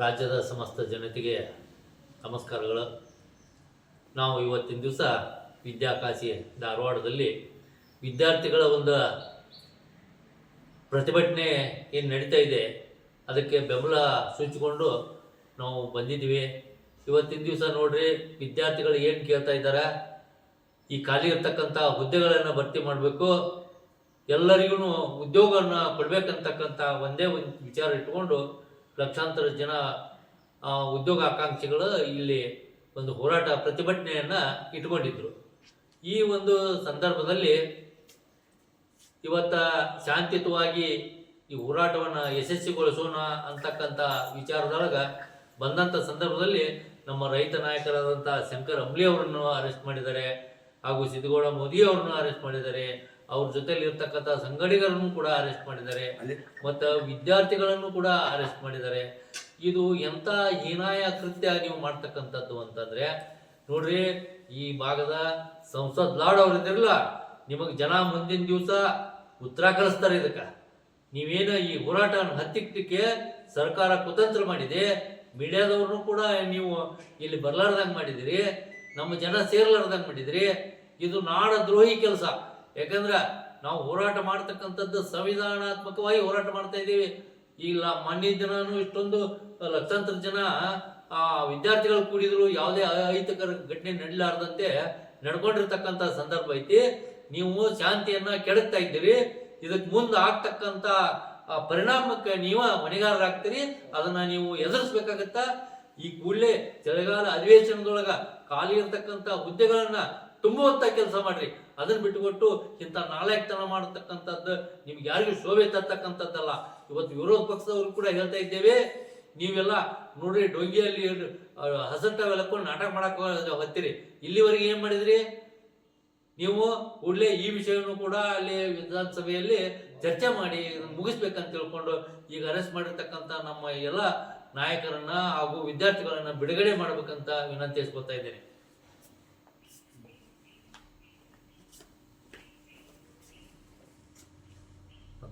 ರಾಜ್ಯದ ಸಮಸ್ತ ಜನತೆಗೆ ನಮಸ್ಕಾರಗಳು. ನಾವು ಇವತ್ತಿನ ದಿವಸ ವಿದ್ಯಾಕಾಶಿ ಧಾರವಾಡದಲ್ಲಿ ವಿದ್ಯಾರ್ಥಿಗಳ ಒಂದು ಪ್ರತಿಭಟನೆ ಏನು ನಡೀತಾ ಇದೆ, ಅದಕ್ಕೆ ಬೆಂಬಲ ಸೂಚಿಕೊಂಡು ನಾವು ಬಂದಿದ್ದೀವಿ. ಇವತ್ತಿನ ದಿವಸ ನೋಡ್ರಿ, ವಿದ್ಯಾರ್ಥಿಗಳು ಏನು ಕೇಳ್ತಾ ಇದ್ದಾರೆ, ಈ ಖಾಲಿ ಇರ್ತಕ್ಕಂಥ ಹುದ್ದೆಗಳನ್ನು ಭರ್ತಿ ಮಾಡಬೇಕು. ಎಲ್ಲರಿಗೂ ಉದ್ಯೋಗವನ್ನು ಕೊಡಬೇಕಂತಕ್ಕಂಥ ಒಂದೇ ಒಂದು ವಿಚಾರ ಇಟ್ಕೊಂಡು ಲಕ್ಷಾಂತರ ಜನ ಉದ್ಯೋಗ ಆಕಾಂಕ್ಷಿಗಳು ಇಲ್ಲಿ ಒಂದು ಹೋರಾಟ ಪ್ರತಿಭಟನೆಯನ್ನು ಇಟ್ಕೊಂಡಿದ್ರು ಈ ಒಂದು ಸಂದರ್ಭದಲ್ಲಿ ಇವತ್ತ ಶಾಂತಿಯುತವಾಗಿ ಈ ಹೋರಾಟವನ್ನು ಯಶಸ್ವಿಗೊಳಿಸೋಣ ಅಂತಕ್ಕಂಥ ವಿಚಾರದೊಳಗೆ ಬಂದಂಥ ಸಂದರ್ಭದಲ್ಲಿ ನಮ್ಮ ರೈತ ನಾಯಕರಾದಂಥ ಶಂಕರ್ ಅಂಬ್ಲಿ ಅವರನ್ನು ಅರೆಸ್ಟ್ ಮಾಡಿದ್ದಾರೆ ಹಾಗೂ ಸಿದ್ದಗೌಡ ಮೋದಿ ಅವರನ್ನು ಅರೆಸ್ಟ್ ಮಾಡಿದ್ದಾರೆ. ಅವ್ರ ಜೊತೆಲಿ ಇರ್ತಕ್ಕಂಥ ಸಂಗಡಿಗರನ್ನು ಕೂಡ ಅರೆಸ್ಟ್ ಮಾಡಿದ್ದಾರೆ. ಮತ್ತು ವಿದ್ಯಾರ್ಥಿಗಳನ್ನು ಕೂಡ ಅರೆಸ್ಟ್ ಮಾಡಿದ್ದಾರೆ. ಇದು ಎಂಥ ಹೀನಾಯ ಕೃತ್ಯ ನೀವು ಮಾಡ್ತಕ್ಕಂಥದ್ದು ಅಂತಂದ್ರೆ ನೋಡ್ರಿ ಈ ಭಾಗದ ಸಂಸದ್ ಲಾಡ್ ಅವ್ರು ಇದ್ರಲ್ಲ ನಿಮಗೆ ಜನ ಮುಂದಿನ ದಿವಸ ಉತ್ತರ ಕಳಿಸ್ತಾರೆ ಇದಕ್ಕೆ. ನೀವೇನು ಈ ಹೋರಾಟ ಹತ್ತಿಕ್ಕೆ ಸರ್ಕಾರ ಕುತಂತ್ರ ಮಾಡಿದೆ ಮೀಡಿಯಾದವ್ರನ್ನು ಕೂಡ ನೀವು ಇಲ್ಲಿ ಬರ್ಲಾರ್ದಂಗೆ ಮಾಡಿದಿರಿ ನಮ್ಮ ಜನ ಸೇರ್ಲಾರ್ದಂಗೆ ಮಾಡಿದಿರಿ ಇದು ನಾಡ ದ್ರೋಹಿ ಕೆಲಸ. ಯಾಕಂದ್ರೆ ನಾವು ಹೋರಾಟ ಮಾಡ್ತಕ್ಕಂಥದ್ದು ಸಂವಿಧಾನಾತ್ಮಕವಾಗಿ ಹೋರಾಟ ಮಾಡ್ತಾ ಇದ್ದೀವಿ. ಇಲ್ಲ ಮೊನ್ನೆ ದಿನಾನು ಇಷ್ಟೊಂದು ಲಕ್ಷಾಂತರ ಜನ ಆ ವಿದ್ಯಾರ್ಥಿಗಳು ಕೂಡಿದ್ರು, ಯಾವುದೇ ಅಹಿತಕರ ಘಟನೆ ನಡೀಲಾರ್ದಂತೆ ನಡ್ಕೊಂಡಿರ್ತಕ್ಕಂಥ ಸಂದರ್ಭ ಐತಿ. ನೀವು ಶಾಂತಿಯನ್ನ ಕೆಡಕ್ತಾ ಇದ್ದೀರಿ. ಇದಕ್ಕೆ ಮುಂದೆ ಆಗ್ತಕ್ಕಂಥ ಪರಿಣಾಮಕ್ಕೆ ನೀವು ಹೊಣೆಗಾರರಾಗ್ತೀರಿ ಅದನ್ನ ನೀವು ಎದುರಿಸ್ಬೇಕಾಗತ್ತ? ಈ ಕೂಡಲೇ ಚಳಿಗಾಲ ಅಧಿವೇಶನದೊಳಗ ಖಾಲಿ ಇರತಕ್ಕಂಥ ಹುದ್ದೆಗಳನ್ನ ತುಂಬುವಂತ ಕೆಲಸ ಮಾಡ್ರಿ. ಅದನ್ನ ಬಿಟ್ಟುಕೊಟ್ಟು ಇಂಥ ನಾಲಾಯಕ್ತನ ಮಾಡತಕ್ಕಂಥದ್ದು ನಿಮ್ಗೆ ಯಾರಿಗೂ ಶೋಭೆ ತರ್ತಕ್ಕಂಥದ್ದಲ್ಲ. ಇವತ್ತು ವಿರೋಧ ಪಕ್ಷದವರು ಕೂಡ ಹೇಳ್ತಾ ಇದ್ದೇವೆ, ನೀವೆಲ್ಲ ನೋಡ್ರಿ ಡೊಂಗಿಯಲ್ಲಿ ಹಸಟವೆಲ್ಲ ನಾಟಕ ಮಾಡಕ್ ಹೋಗ್ತೀರಿ. ಇಲ್ಲಿವರೆಗೆ ಏನು ಮಾಡಿದ್ರಿ? ನೀವು ಕೂಡಲೇ ಈ ವಿಷಯವನ್ನು ಕೂಡ ಅಲ್ಲಿ ವಿಧಾನಸಭೆಯಲ್ಲಿ ಚರ್ಚೆ ಮಾಡಿ ಮುಗಿಸ್ಬೇಕಂತ ತಿಳ್ಕೊಂಡು ಈಗ ಅರೆಸ್ಟ್ ಮಾಡಿರ್ತಕ್ಕಂಥ ನಮ್ಮ ಎಲ್ಲ ನಾಯಕರನ್ನ ಹಾಗೂ ವಿದ್ಯಾರ್ಥಿಗಳನ್ನ ಬಿಡುಗಡೆ ಮಾಡಬೇಕಂತ ವಿನಂತಿಸ್ಕೊತಾ ಇದ್ದೇನೆ.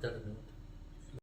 determined